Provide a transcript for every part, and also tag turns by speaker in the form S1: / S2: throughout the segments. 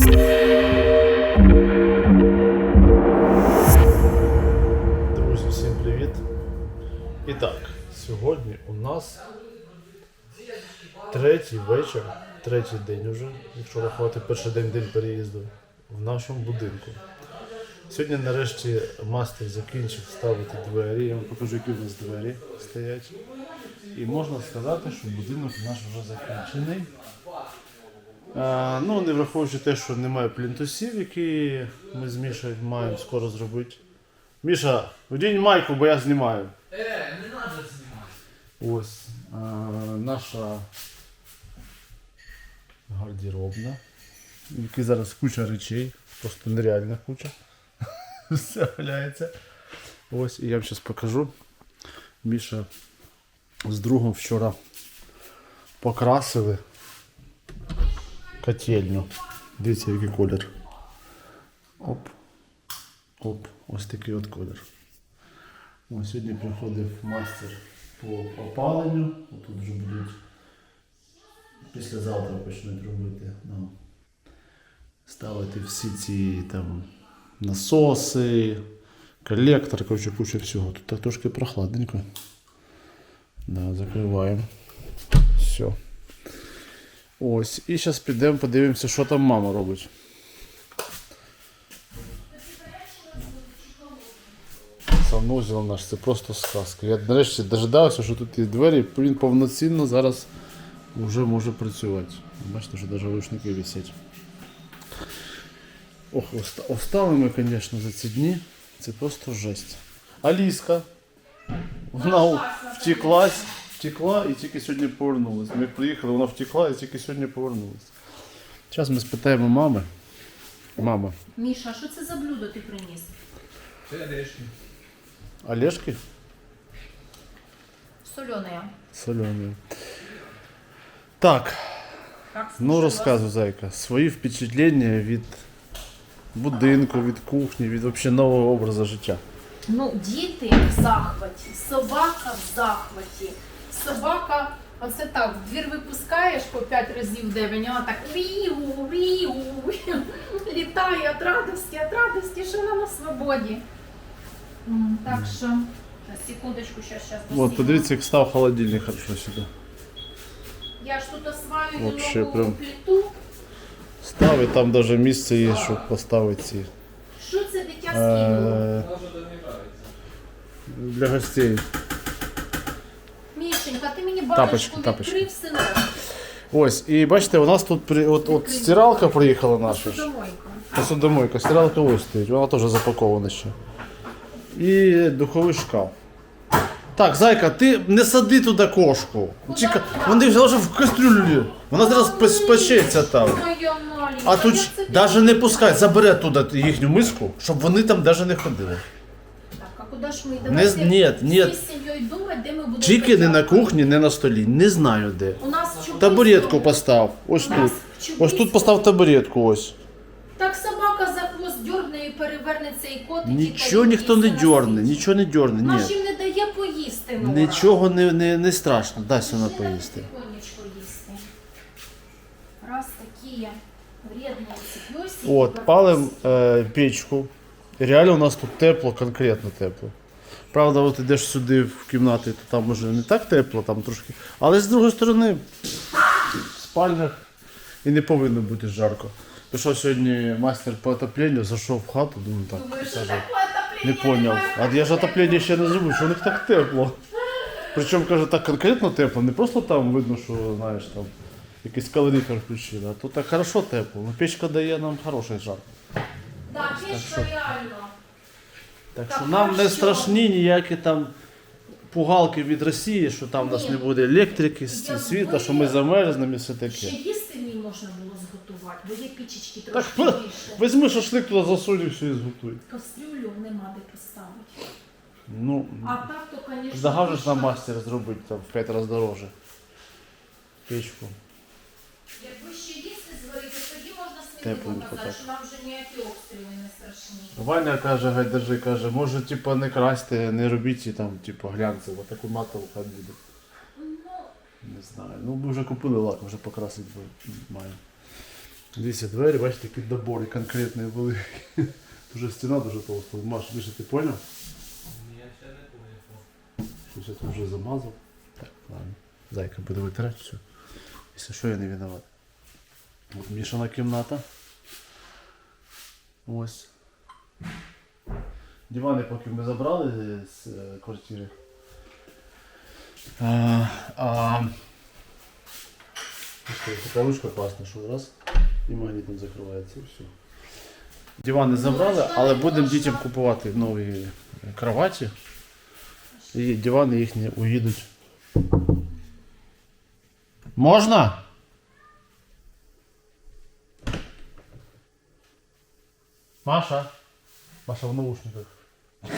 S1: Друзі, всім привіт! І так, сьогодні у нас третій вечір, третій день уже, якщо рахувати перший день день переїзду в нашому будинку. Сьогодні нарешті мастер закінчив ставити двері. Я вам покажу, які у нас двері стоять. І можна сказати, що будинок наш вже закінчений. А, ну, не враховуючи те, що немає плінтусів, які ми з Мішою маємо скоро зробити. Міша, одінь майку, бо я знімаю.
S2: Е, не надо знімати.
S1: Ось а, наша гардеробна. якій зараз куча речей, просто нереальна куча. Все валяється. Ось, і я вам зараз покажу. Міша з другом вчора покрасили котельню. Дивіться, який колір. Оп. Оп, ось такий от колір. Ось сьогодні приходив мастер по опаленню. Тут вже будуть післязавтра почнуть робити. Ну, ставити всі ці там насоси, колектор, коротше, куча всього. Тут так трошки прохладненько. Да, закриваємо. Все. Ось. І зараз підемо подивимося, що там мама робить. Санузел наш, це просто сказка. Я нарешті дожидався, що тут є двері, він повноцінно зараз вже може працювати. Бачите, що навіть рушники висять. Ох, оста- устали ми, звісно, за ці дні. Це просто жесть. Аліска. Вона втеклась, втекла і тільки сьогодні повернулась. Ми приїхали, вона втекла і тільки сьогодні повернулась. Зараз ми спитаємо мами. Мама,
S3: Міша, що це за блюдо ти приніс?
S2: Це орешки.
S1: Олешки?
S3: Солене.
S1: Соленые. Так,
S3: Как
S1: ну розказуй, зайка, свої впечатлення від будинку, від кухні, від вообще нового образу життя.
S3: Ну, діти в захваті, собака в захваті. Собака, оце так, в двір випускаєш по п'ять разів день, вона так віу, віу, віу, літає від радості, від радості, що вона на свободі. Так що, секундочку, щас, щас.
S1: От, подивіться, як став холодильник хорошо сюди.
S3: Я ж тут осваюю
S1: Вообще
S3: нову
S1: прям.
S3: плиту.
S1: Став і там навіть місце є, щоб поставити ці.
S3: Що це дитя скинуло?
S1: Е,
S2: нравиться.
S1: для гостей.
S3: Мішенька, ти мені
S1: Тапочки,
S3: баночку
S1: тапочки.
S3: відкрив, синок.
S1: Ось, і бачите, у нас тут при, от, от стиралка приїхала наша. ж.
S3: Посудомойка.
S1: Посудомойка, стиралка ось стоїть, вона теж запакована ще. І духовий шкаф. Так, зайка, ти не сади туди кошку. Чека, вони вже в кастрюлі. Вона зараз спечеться там.
S3: Моя маленька.
S1: А тут
S3: я
S1: ж
S3: це-
S1: навіть не пускай, забере туди їхню миску, щоб вони там навіть не ходили.
S3: Куди ж ми?
S1: Не
S3: Давайте
S1: з- ні, ні.
S3: всі з сім'єю думати, де ми будемо
S1: Тільки не на кухні, не на столі. Не знаю де.
S3: У нас в
S1: Табуретку постав. Ось
S3: У нас
S1: тут.
S3: в
S1: Ось тут постав табуретку ось.
S3: Так собака за хвост дьорне і перевернеться і котить. і
S1: Нічого
S3: та
S1: ніхто
S3: їсть
S1: не
S3: на
S1: дьорне, нічого не дьорне. Ні.
S3: Наш їм не дає поїсти. Нора.
S1: Нічого не, не, не страшно, дасть вона поїсти.
S3: тихонечко їсти. Раз такі вредні ці.
S1: От, палим е, печку. І Реально у нас тут тепло, конкретно тепло. Правда, от ідеш сюди в кімнати, то там може не так тепло, там трошки. Але з другої сторони, в спальнях і не повинно бути жарко. Пішов сьогодні майстер по отопленню, зайшов в хату, думаю, так,
S3: Думаю,
S1: не поняв. А я ж отоплення ще не зробив, що у них так тепло. Причому, каже, так конкретно тепло, не просто там видно, що знаєш, там якийсь калорифер включили, а тут так хорошо тепло. Ну, печка дає нам хороший жар.
S3: Печка реально.
S1: Так
S3: Так,
S1: що нам не страшні ніякі там пугалки від Росії, що там у нас не буде електрики, с- світла, що ми замерзнемо і все
S3: Ще
S1: таке.
S3: їсти мені можна було зготувати, бо є пічечки
S1: Так
S3: трошки
S1: п-
S3: більше.
S1: візьми шашлик туди засунь і все і зготуй.
S3: Кастрюлю нема де поставити.
S1: Ну,
S3: А так то, звісно,
S1: загажеш на мастер зробити там в 5 разів дороже. Печку.
S3: Якби
S1: Тепленько так.
S3: що нам вже ніякі обстріли не страшні.
S1: Ваня каже, гай держи, каже, може, типа, не красти, не робіть і там, типа, глянцево, таку матову хай буде.
S3: Ну,
S1: Не знаю. Ну, ми вже купили лак, вже покрасити маємо. Дивіться, двері, бачите, такі добори конкретні були. Дуже стіна дуже толста. Маш, Міша, ти поняв?
S2: Я ще не поїхав.
S1: Щось я тут вже замазав. Так, ладно. Зайка буде витирати все. Якщо що, я не виноват. От Мішана кімната. Ось. Дивани поки ми забрали з е, квартири. А, а, що, така ручка класна, що раз і магнітом закривається і все. Дивани забрали, але будемо дітям купувати нові кроваті. І дивани їхні уїдуть. Можна? Маша? Маша в наушниках.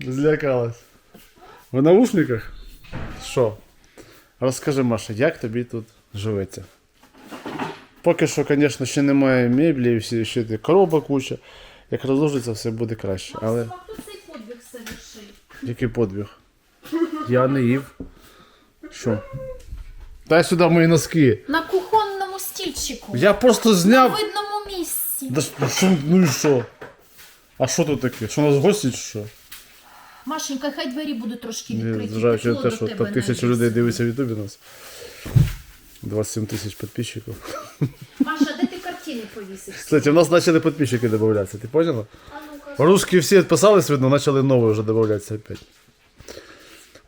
S1: Злякалась. В наушниках? Що? Розкажи, Маша, як тобі тут живеться? Поки що, звісно, ще немає меблі, всі ще ти коробок куча. Як розложиться, все буде краще. Але
S3: хто цей подвиг совершив?
S1: який подвиг? Я не їв. Що? Дай сюди мої носки.
S3: На кухонному стільчику.
S1: Я просто зняв. Да, що- що, ну і що? А що тут таке? Що у нас гості чи що?
S3: Машенька, хай двері будуть трошки відкриті.
S1: Зважаючи на те,
S3: до
S1: що
S3: тебе
S1: там людей дивиться в Ютубі нас. 27 тисяч підписчиків.
S3: Маша, де ти картини повісиш?
S1: Кстати, у нас почали підписчики додаватися, ти поняла?
S3: А ну-ка.
S1: Русские все отписались, видно, начали новые уже добавляться опять.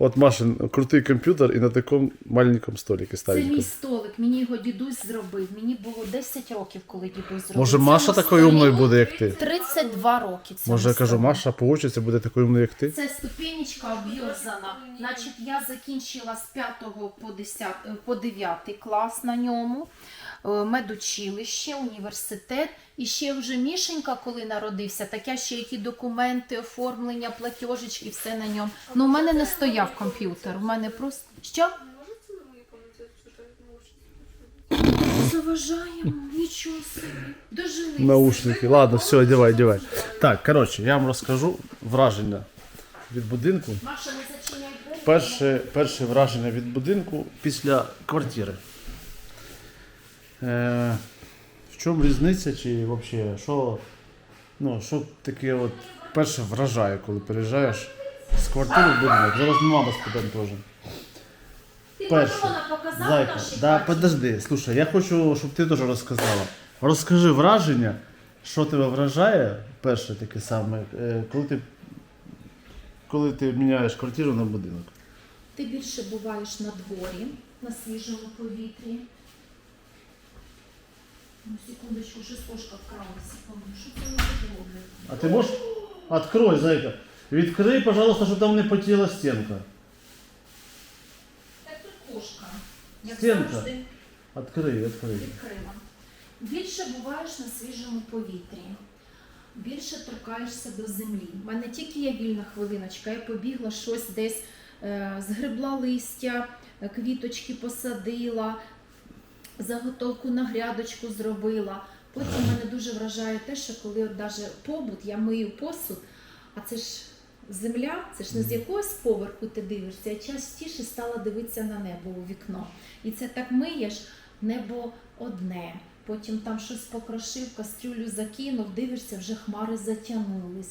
S1: Вот Машин крутий комп'ютер і на такому маленькому столике
S3: Це мій столик, мені його дідусь зробив. Мені було 10 років, коли дідусь зробив.
S1: Може Маша такою
S3: столі
S1: умною буде, як ти?
S3: 32 роки. цьому
S1: Може я кажу,
S3: столу.
S1: Маша получиться, буде такою умною, як ти?
S3: Це ступенечка обв'язана. Значить, я закінчила з 5 по 10, е, по 9 клас на ньому. Е, Медучилище, університет. І ще вже Мішенька, коли народився, так я ще які документи, оформлення, платіжечки, все на ньому. Ну, у мене не стояв комп'ютер. У мене просто. Що? Заважаємо, нічого собі. Дожилися.
S1: Наушники. Ладно, все, одягай, одягай. Так, коротше, я вам розкажу враження від будинку.
S3: Маша, не зачиняй двері.
S1: Перше, перше враження від будинку після квартири. Е, в чому різниця, чи взагалі, що, ну, що таке от перше вражає, коли переїжджаєш з квартири в будинок? Зараз мама спитати теж.
S3: Ти
S1: перше. Зайка, да, подожди, слушай, я хочу, щоб ти теж розказала. Розкажи враження, що тебе вражає, перше таке саме, е, коли ти, коли ти міняєш квартиру на будинок.
S3: Ти більше буваєш на дворі, на свіжому повітрі. Ну, секундочку, щось кошка вкралася. Що це вони роблять?
S1: А ти можеш? Открой, зайка. Відкрий, пожалуйста, щоб там не потіла стінка.
S3: Так тут кошка. Як
S1: Стінка.
S3: завжди
S1: Открий, відкрий.
S3: відкрила. Більше буваєш на свіжому повітрі. Більше торкаєшся до землі. У мене тільки є вільна хвилиночка, я побігла щось десь, е, згребла листя, е, квіточки посадила, заготовку на грядочку зробила. Потім мене дуже вражає те, що коли от даже побут, я мию посуд, а це ж земля, це ж не з якогось поверху ти дивишся, я частіше стала дивитися на небо у вікно. І це так миєш, небо одне. Потім там щось покрошив, кастрюлю закинув, дивишся, вже хмари затягнулись.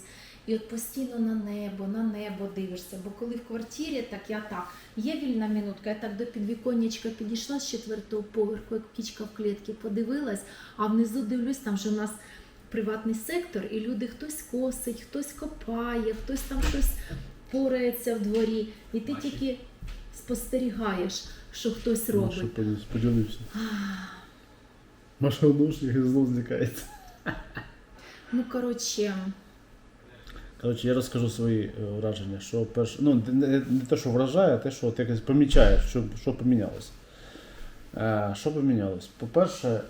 S3: І от постійно на небо, на небо дивишся. Бо коли в квартирі, так я так. Є вільна минутка, я так до підвіконнячка підійшла з четвертого поверху, як птічка в клітці, подивилась, а внизу дивлюсь, там же у нас приватний сектор, і люди хтось косить, хтось копає, хтось там щось порається в дворі. І ти тільки спостерігаєш, що хтось робить.
S1: Маша, поділився. Маша в наушниках знову злякається.
S3: Ну, коротше,
S1: Коротше, я розкажу свої е, враження, що перше, ну не, те, що вражає, а те, що ти якось помічаєш, що, що помінялось. Е, що помінялось? По-перше,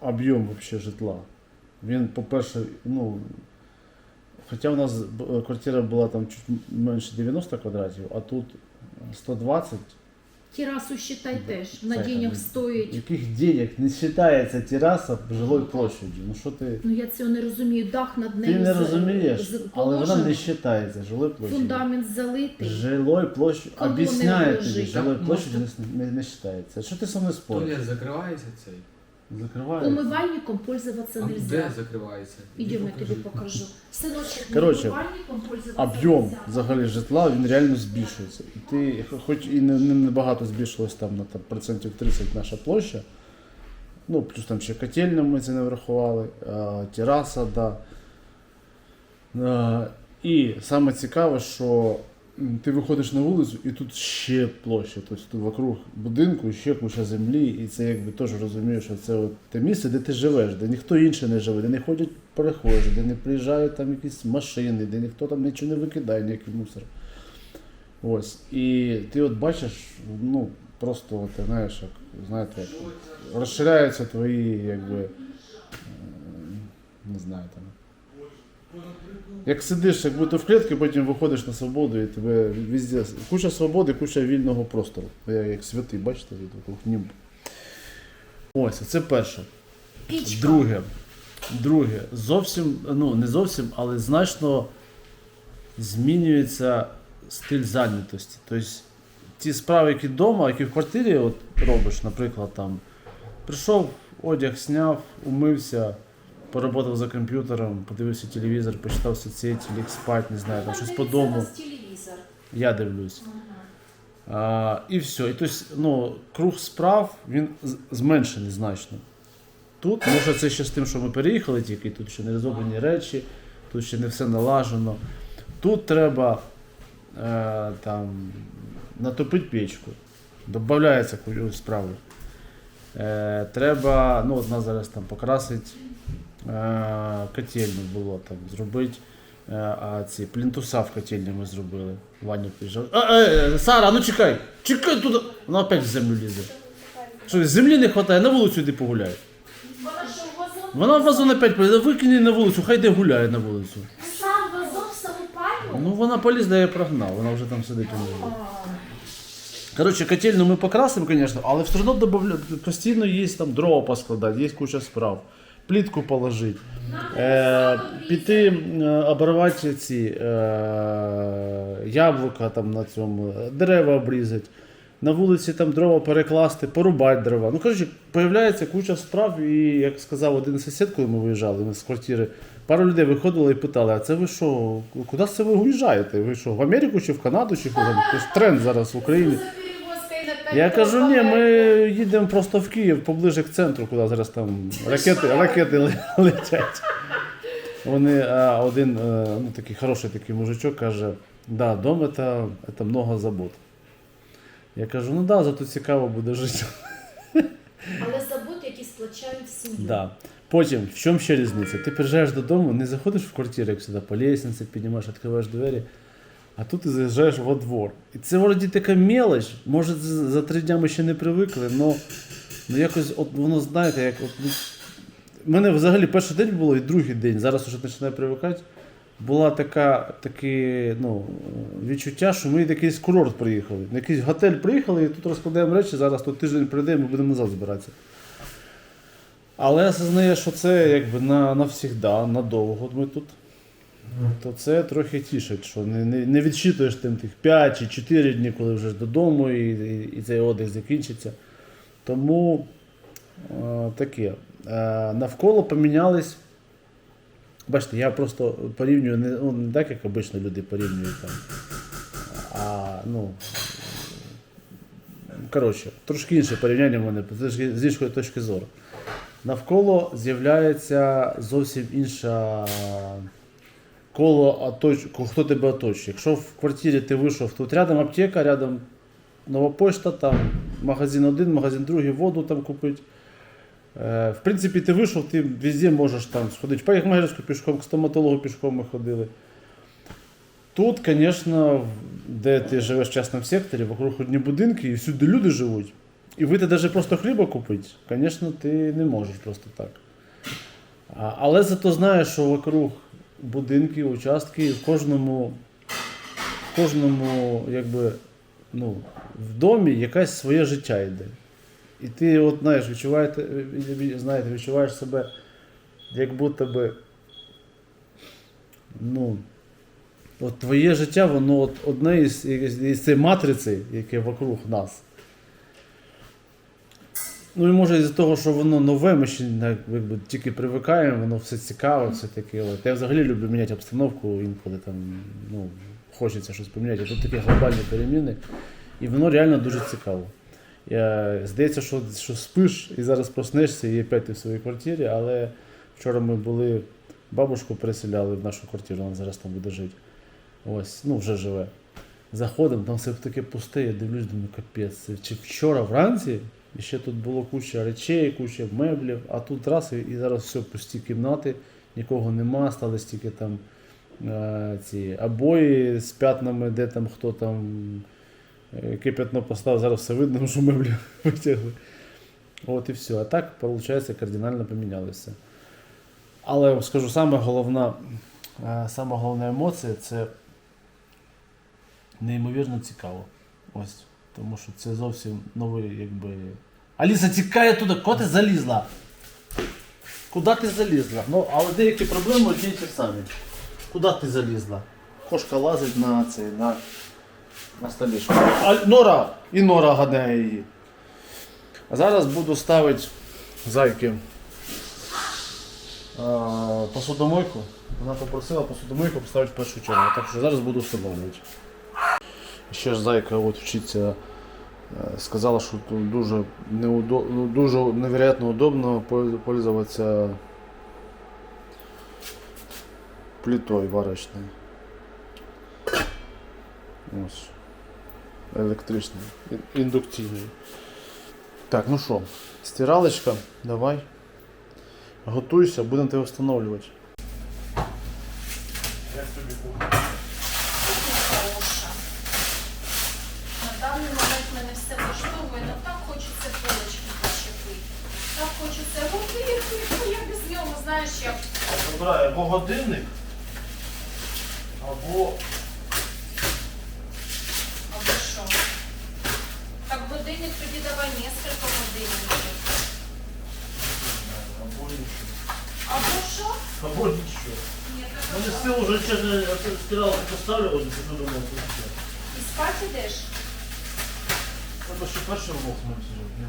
S1: об'єм житла. Він, по-перше, ну, хоча в нас квартира була там чуть менше 90 квадратів, а тут 120.
S3: Терасу считай теж. На денях
S1: ну,
S3: стоїть.
S1: Яких денег не вважається тераса жилої площаді? Ну що ти?
S3: Ну я цього не розумію. Дах над нею
S1: Ти не розумієш,
S3: з-
S1: але вона не вважається жилою площадю.
S3: фундамент залитий. Жилою
S1: объясняю
S3: лежить.
S1: тобі, жилою
S2: Так,
S1: площадь не, не, не считається. Що ти со мною спориш?
S2: Туалет закривається цей.
S1: Закривається.
S3: Умивальником пользоваться
S2: А
S3: нельзя.
S2: де закривається?
S3: Идем, я тебе покажу. Сыночек,
S1: Короче,
S3: умывальником пользоваться
S1: Об'єм
S3: нельзя.
S1: взагалі житла він реально збільшується. І ти, хоч і не, не, не багато збільшилось там на там, процентів 30 наша площа, ну плюс там ще котельня ми це не врахували, а, тераса, да. А, і саме цікаве, що ти виходиш на вулицю і тут ще площа, тобто вокруг будинку ще куча землі, і це якби теж розумієш, що це от те місце, де ти живеш, де ніхто інший не живе, де не ходять перехожі, де не приїжджають там якісь машини, де ніхто там нічого не викидає, ніякий мусор. Ось. І ти от бачиш, ну, просто от, знаєш, як, знаєте, розширяються твої, якби, не знаю там. Як сидиш, як будто в клітці, потім виходиш на свободу і тебе везде куча свободи, куча вільного простору. Я як святий, бачите, німб. Ось, це перше.
S3: Пічка.
S1: Друге. Друге. Зовсім, ну не зовсім, але значно змінюється стиль зайнятості. Тобто ті справи, які вдома, які в квартирі от робиш, наприклад, там прийшов, одяг зняв, умився, поработав за комп'ютером, подивився телевізор, почитав соцсеті, ліг спать, не знаю, там щось по дому. Я дивлюсь. А, і все. І тобто, ну, круг справ він зменшений значно. Тут, може, це ще з тим, що ми переїхали тільки, тут ще не розроблені речі, тут ще не все налажено. Тут треба е, там, натопити печку. Додається справи. Е, треба, ну, от нас зараз там покрасить котельну було там, зробити. Е, А ці плінтуса в котельні ми зробили. Ваня приїжджав. Е, е, Сара, ну чекай! Чекай туди! Вона опять в землю лізе. Що, землі не вистачає, на вулицю йди погуляй.
S3: Вона в вазон?
S1: Опять полізла, викинь на вулицю, хай де гуляє на вулицю.
S3: Сам вазон?
S1: Ну вона полізла, я прогнав, вона вже там сидить у нього. Коротше, котельну ми покрасимо, звісно, але все одно постійно є там дрова поскладати, є куча справ. Плітку положити. Е, піти е, оборвати ці е, яблука там на цьому, дерева обрізати. На вулиці там дрова перекласти, порубати дрова. Ну, коротше, появляється куча справ, і як сказав один сусід, коли ми виїжджали ми з квартири, пару людей виходило і питали: а це ви що, куди це ви уїжджаєте? Ви що, в Америку чи в Канаду, чи куди? Тобто тренд зараз в Україні.
S3: За перевозкою на п'ять
S1: Я кажу, ні, ми їдемо просто в Київ, поближе к центру, куди зараз там ракети, ракети ле- летять. Вони, а, один е, ну, такий хороший такий мужичок каже, да, дом це, це много забот. Я кажу, ну да, зато цікаво буде жити.
S3: Але забути, які сплачають сім'ю.
S1: Да. Потім, в чому ще різниця? Ти приїжджаєш додому, не заходиш в квартиру, як сюди, по лестниці піднімаєш, відкриваєш двері, а тут ти заїжджаєш во двор. І це вроді така мелоч, може за три дня ми ще не привикли, але ну, якось от воно, знаєте, як от, ну, в мене взагалі перший день було і другий день, зараз вже починаю привикати. Була така, таке ну, відчуття, що ми в якийсь курорт приїхали. На якийсь готель приїхали і тут розкладаємо речі, зараз тут тиждень прийде, і ми будемо назад збиратися. Але я знаю, що це якби на, навсігда, надовго ми тут. То це трохи тішить, що не, не, не відчитуєш тим тих 5 чи 4 дні, коли вже додому і, і, і цей отдих закінчиться. Тому е, таке. Е, навколо помінялись. Бачите, я просто порівнюю не, ну, не так, як обично люди порівнюють там. А ну. Коротше, трошки інше порівняння в мене з- іншої точки зору. Навколо з'являється зовсім інша коло оточ... хто тебе оточує. Якщо в квартирі ти вийшов, тут рядом аптека, рядом нова пошта, там магазин один, магазин другий, воду там купити. Е, в принципі, ти вийшов, ти везде можеш там сходити. В парикмахерську пішком, к стоматологу пішком ми ходили. Тут, звісно, де ти живеш в частному секторі, вокруг одні будинки, і всюди люди живуть. І вийти навіть просто хліба купити, звісно, ти не можеш просто так. Але зато знаєш, що вокруг будинки, участки, в кожному, в кожному якби, ну, в домі якесь своє життя йде. І ти, от, знаєш, відчуваєте, знаєте, відчуваєш себе, як будто би, ну, от твоє життя, воно от одне із, із, із цієї матриці, яке вокруг нас. Ну і може із-за того, що воно нове, ми ще якби, тільки привикаємо, воно все цікаве, все таке. От. Я взагалі люблю міняти обстановку, інколи там ну, хочеться щось поміняти. Тут такі глобальні переміни, і воно реально дуже цікаво. Я, здається, що, що спиш і зараз проснешся і опять ти в своїй квартирі, але вчора ми були, бабушку переселяли в нашу квартиру, вона зараз там буде жити. Ось, ну вже живе. Заходимо, там все таке пусте, я дивлюсь, думаю, капець. Чи вчора вранці і ще тут було куча речей, куча меблів, а тут раз і, зараз все пусті кімнати, нікого нема, стали стільки там е, ці обої з п'ятнами, де там хто там е, яке п'ятно поставив, зараз все видно, що меблі витягли. От і все. А так, виходить, кардинально помінялося. Але скажу, саме головна, е, саме головна емоція це неймовірно цікаво. Ось. Тому що це зовсім новий, якби. Аліса, тікає туди, куди ти залізла? Куди ти залізла? Ну, але деякі проблеми одні й ті самі. Куди ти залізла? Кошка лазить на цей, на, на столішку. А Нора! І Нора гадає її. А зараз буду ставити зайки а, посудомойку. Вона попросила посудомойку поставити в першу чергу. Так що зараз буду встановлювати. Ще ж зайка от вчиться. е, Сказала, що дуже, неудо... ну, дуже невероятно удобно польз- пользоваться плитой варочной. Ось. Електричною, ін- індукційною. Так, ну що, стиралочка, давай. Готуйся, будемо тебе встановлювати. Як тобі кухня?
S3: Хороша. На даний момент мене все влаштовує, але так хочеться полочки почепити. Так хочеться робити, ну я без нього, знаєш, як
S1: Обирай або годинник, або
S3: або що. Так годинник тоді давай несколько годинників.
S1: або нічого.
S3: Або що?
S1: Або нічого.
S3: Ні, так
S1: стіл вже чесно стиралку поставлю, от я думав, що все.
S3: І спати йдеш?
S1: Треба ще перший влог ми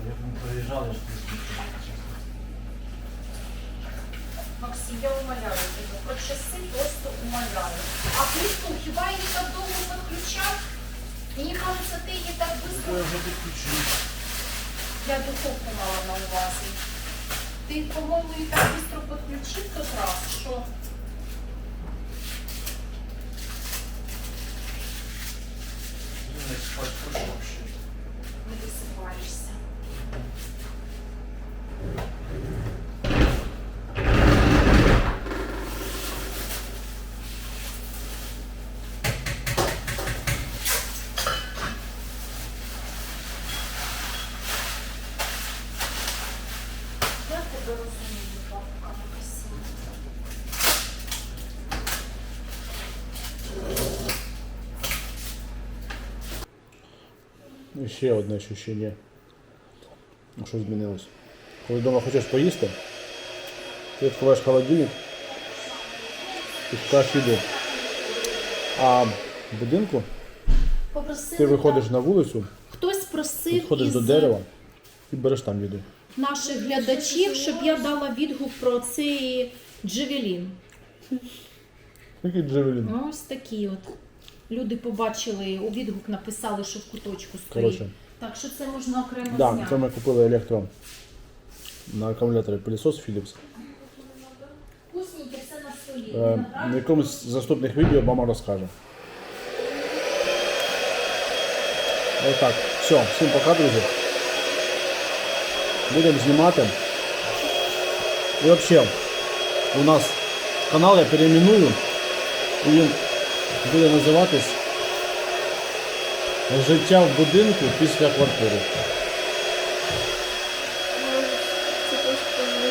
S1: як ми приїжджали, що ти
S3: Максим, я умоляю тебе, про часи просто умоляю. А плитку хіба я її так довго підключав? Мені кажеться, ти її так швидко
S1: Я вже підключив.
S3: Я духовку мала на увазі. Ти, по-моєму, її так швидко підключив тот раз, що
S1: Не спать ще.
S3: не висипаєшся. Я тебе розумію, бабка Максим.
S1: І ще одне ощущення. Що змінилось? Коли вдома хочеш поїсти, ти відкриваєш холодильник і шукаєш їду. А в будинку
S3: Попросили,
S1: ти виходиш
S3: так.
S1: на вулицю,
S3: Хтось просив
S1: підходиш
S3: із
S1: до дерева і береш там їду.
S3: наших глядачів, щоб я дала відгук про цей джевелін.
S1: Який джевелін.
S3: Ось такі от. Люди побачили, у відгук написали, що в куточку стоїть.
S1: Коротше.
S3: Так що це можна окремо
S1: Да,
S3: зняти.
S1: це ми купили електро на акумуляторі пилісос Philips.
S3: Вкусненьке, все на столі.
S1: Е,
S3: Виноград.
S1: На якомусь з наступних відео мама розкаже. Ось так. Все, всім пока, друзі. Будемо знімати. І взагалі, у нас канал я переименую. І він буде називатись Життя в будинку після квартири.
S4: Може, це просто в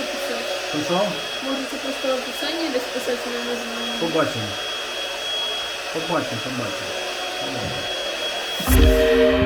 S4: писати.
S1: Що?
S4: Може, це просто в описанні десь писати, не знаю.
S1: Побачимо. Побачимо, побачимо. побачимо.